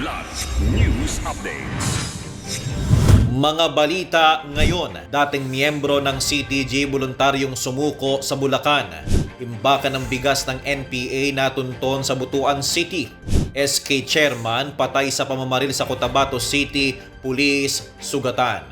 Kidlat News Updates. Mga balita ngayon, dating miyembro ng CTG voluntaryong sumuko sa Bulacan. Imbakan ng bigas ng NPA natunton sa Butuan City. SK Chairman patay sa pamamaril sa Cotabato City, Pulis, Sugatan.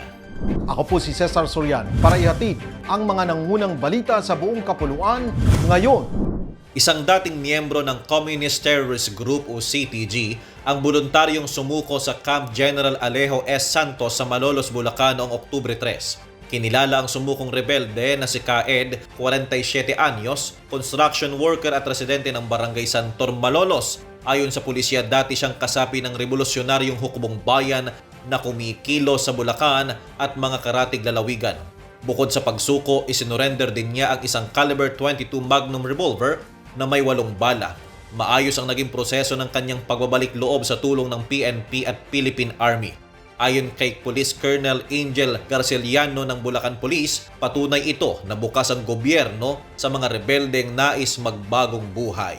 Ako po si Cesar Sorian para ihatid ang mga nangunang balita sa buong kapuluan ngayon. Isang dating miyembro ng Communist Terrorist Group o CTG ang voluntaryong sumuko sa Camp General Alejo S. Santos sa Malolos, Bulacan noong Oktubre 3. Kinilala ang sumukong rebelde na si Kaed, 47 anyos, construction worker at residente ng Barangay Santor, Malolos. Ayon sa pulisya, dati siyang kasapi ng revolusyonaryong hukbong bayan na kumikilo sa Bulacan at mga karatig lalawigan. Bukod sa pagsuko, isinurrender din niya ang isang caliber 22 Magnum revolver na may walong bala. Maayos ang naging proseso ng kanyang pagbabalik loob sa tulong ng PNP at Philippine Army. Ayon kay Police Colonel Angel Garceliano ng Bulacan Police, patunay ito na bukas ang gobyerno sa mga rebeldeng nais magbagong buhay.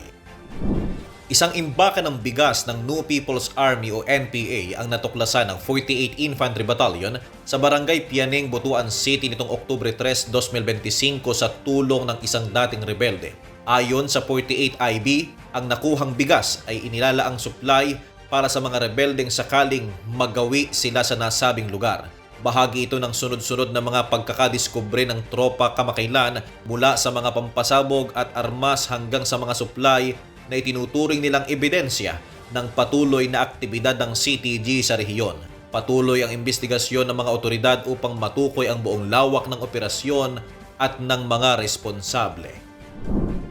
Isang imbakan ng bigas ng New People's Army o NPA ang natuklasan ng 48 Infantry Battalion sa Barangay Pianeng, Butuan City nitong Oktubre 3, 2025 sa tulong ng isang dating rebelde. Ayon sa 48 IB, ang nakuhang bigas ay inilala ang supply para sa mga rebeldeng sakaling magawi sila sa nasabing lugar. Bahagi ito ng sunod-sunod na mga pagkakadiskubre ng tropa kamakailan mula sa mga pampasabog at armas hanggang sa mga supply na itinuturing nilang ebidensya ng patuloy na aktibidad ng CTG sa rehiyon. Patuloy ang investigasyon ng mga otoridad upang matukoy ang buong lawak ng operasyon at ng mga responsable.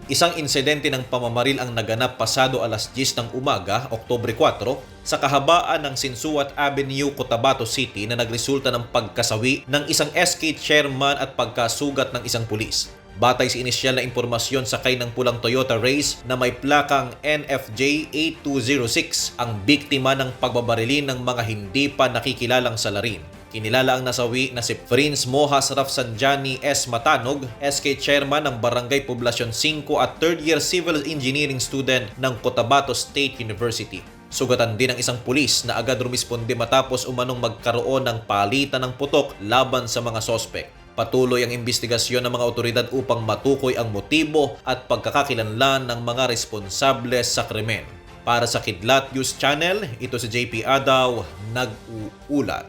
Isang insidente ng pamamaril ang naganap pasado alas 10 ng umaga, Oktobre 4, sa kahabaan ng Sinsuat Avenue, Cotabato City na nagresulta ng pagkasawi ng isang SK chairman at pagkasugat ng isang pulis. Batay sa inisyal na impormasyon sakay ng pulang Toyota Race na may plakang NFJ 8206 ang biktima ng pagbabarilin ng mga hindi pa nakikilalang salarin. Kinilala ang nasawi na si Prince Mohas Rafsanjani S. Matanog, SK Chairman ng Barangay Poblasyon 5 at third year Civil Engineering student ng Cotabato State University. Sugatan din ang isang pulis na agad rumisponde matapos umanong magkaroon ng palitan ng putok laban sa mga sospek. Patuloy ang investigasyon ng mga otoridad upang matukoy ang motibo at pagkakakilanlan ng mga responsable sa krimen. Para sa Kidlat News Channel, ito si JP Adaw, nag-uulat.